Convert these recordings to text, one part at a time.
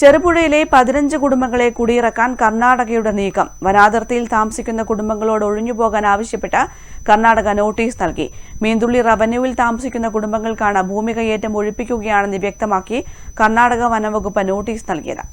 ചെറുപുഴയിലെ പതിനഞ്ച് കുടുംബങ്ങളെ കുടിയിറക്കാൻ കർണാടകയുടെ നീക്കം. വനാതിർത്തിയിൽ താമസിക്കുന്ന കുടുംബങ്ങളോട് ഒഴിഞ്ഞുപോകാൻ ആവശ്യപ്പെട്ട് കർണാടക നോട്ടീസ് നൽകി. മീന്തുള്ളി റവന്യൂവിൽ താമസിക്കുന്ന കുടുംബങ്ങൾക്കാണ് ഭൂമി കയ്യേറ്റം ഒഴിപ്പിക്കുകയാണെന്ന് വ്യക്തമാക്കി കർണാടക വനംവകുപ്പ് നോട്ടീസ് നൽകിയത്.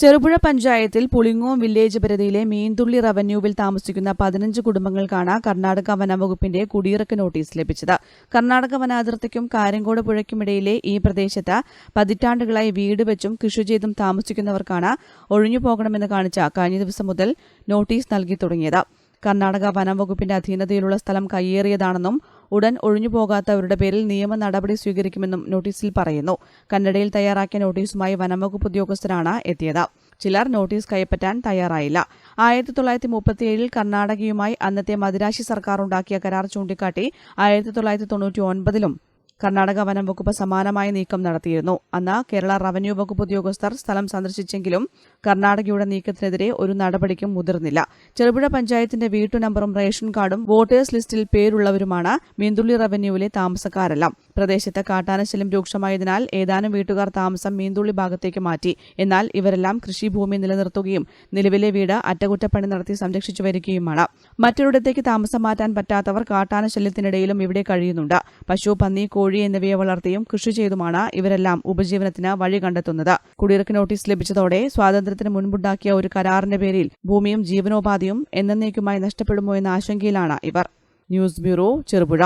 ചെറുപുഴ പഞ്ചായത്തിൽ പുളിങ്ങോം വില്ലേജ് പരിധിയിലെ മീൻതുള്ളി റവന്യൂവിൽ താമസിക്കുന്ന പതിനഞ്ച് കുടുംബങ്ങൾക്കാണ് കർണാടക വനംവകുപ്പിന്റെ കുടിയിറക്ക് നോട്ടീസ് ലഭിച്ചത്. കർണാടക വനാതിർത്തിക്കും കാരങ്കോട് പുഴയ്ക്കുമിടയിലെ ഈ പ്രദേശത്ത് പതിറ്റാണ്ടുകളായി വീട് വെച്ചും കൃഷി ചെയ്തും താമസിക്കുന്നവർക്കാണ് ഒഴിഞ്ഞു പോകണമെന്ന് കാണിച്ച കഴിഞ്ഞ ദിവസം മുതൽ നോട്ടീസ് നൽകി തുടങ്ങിയത്. കർണാടക വനംവകുപ്പിന്റെ അധീനതയിലുള്ള സ്ഥലം കയ്യേറിയതാണെന്നും ഉടൻ ഒഴിഞ്ഞുപോകാത്തവരുടെ പേരിൽ നിയമ നടപടി സ്വീകരിക്കുമെന്നും നോട്ടീസിൽ പറയുന്നു. കന്നഡയിൽ തയ്യാറാക്കിയ നോട്ടീസുമായി വനംവകുപ്പ് ഉദ്യോഗസ്ഥരാണ് എത്തിയത്. ചിലർ നോട്ടീസ് കൈപ്പറ്റാൻ തയ്യാറായില്ല. ആയിരത്തി തൊള്ളായിരത്തി മുപ്പത്തിയേഴിൽ കർണാടകയുമായി അന്നത്തെ മദിരാശി സർക്കാർ ഉണ്ടാക്കിയ കരാർ ചൂണ്ടിക്കാട്ടി ആയിരത്തി തൊള്ളായിരത്തി തൊണ്ണൂറ്റി ഒൻപതിലും കർണാടക വനം വകുപ്പ് സമാനമായ നീക്കം നടത്തിയിരുന്നു. അന്ന് കേരള റവന്യൂ വകുപ്പ് ഉദ്യോഗസ്ഥർ സ്ഥലം സന്ദർശിച്ചെങ്കിലും കർണാടകയുടെ നീക്കത്തിനെതിരെ ഒരു നടപടിക്കും മുതിർന്നില്ല. ചെറുപുഴ പഞ്ചായത്തിന്റെ വീട്ടു നമ്പറും റേഷൻ കാർഡും വോട്ടേഴ്സ് ലിസ്റ്റിൽ പേരുള്ളവരുമാണ് മീന്തുള്ളി റവന്യൂവിലെ താമസക്കാരെല്ലാം. പ്രദേശത്ത് കാട്ടാനശല്യം രൂക്ഷമായതിനാൽ ഏതാനും വീട്ടുകാർ താമസം മീന്തുള്ളി ഭാഗത്തേക്ക് മാറ്റി. എന്നാൽ ഇവരെല്ലാം കൃഷിഭൂമി നിലനിർത്തുകയും നിലവിലെ വീട് അറ്റകുറ്റപ്പണി നടത്തി സംരക്ഷിച്ചു വരികയുമാണ്. മറ്റൊരിടത്തേക്ക് താമസം മാറ്റാൻ പറ്റാത്തവർ കാട്ടാനശല്യത്തിനിടയിലും ഇവിടെ കഴിയുന്നുണ്ട്. പശു പന്നി കോഴി എന്നിവയെ വളർത്തിയും കൃഷി ചെയ്തുമാണ് ഇവരെല്ലാം ഉപജീവനത്തിന് വഴി കണ്ടെത്തുന്നത്. കുടിയിറക്ക് നോട്ടീസ് ലഭിച്ചതോടെ സ്വാതന്ത്ര്യത്തിന് മുൻപുണ്ടാക്കിയ ഒരു കരാറിന്റെ പേരിൽ ഭൂമിയും ജീവനോപാധിയും എന്നേക്കുമായി നഷ്ടപ്പെടുമോ എന്ന ആശങ്കയിലാണ് ഇവർ. News bureau Cherupuzha.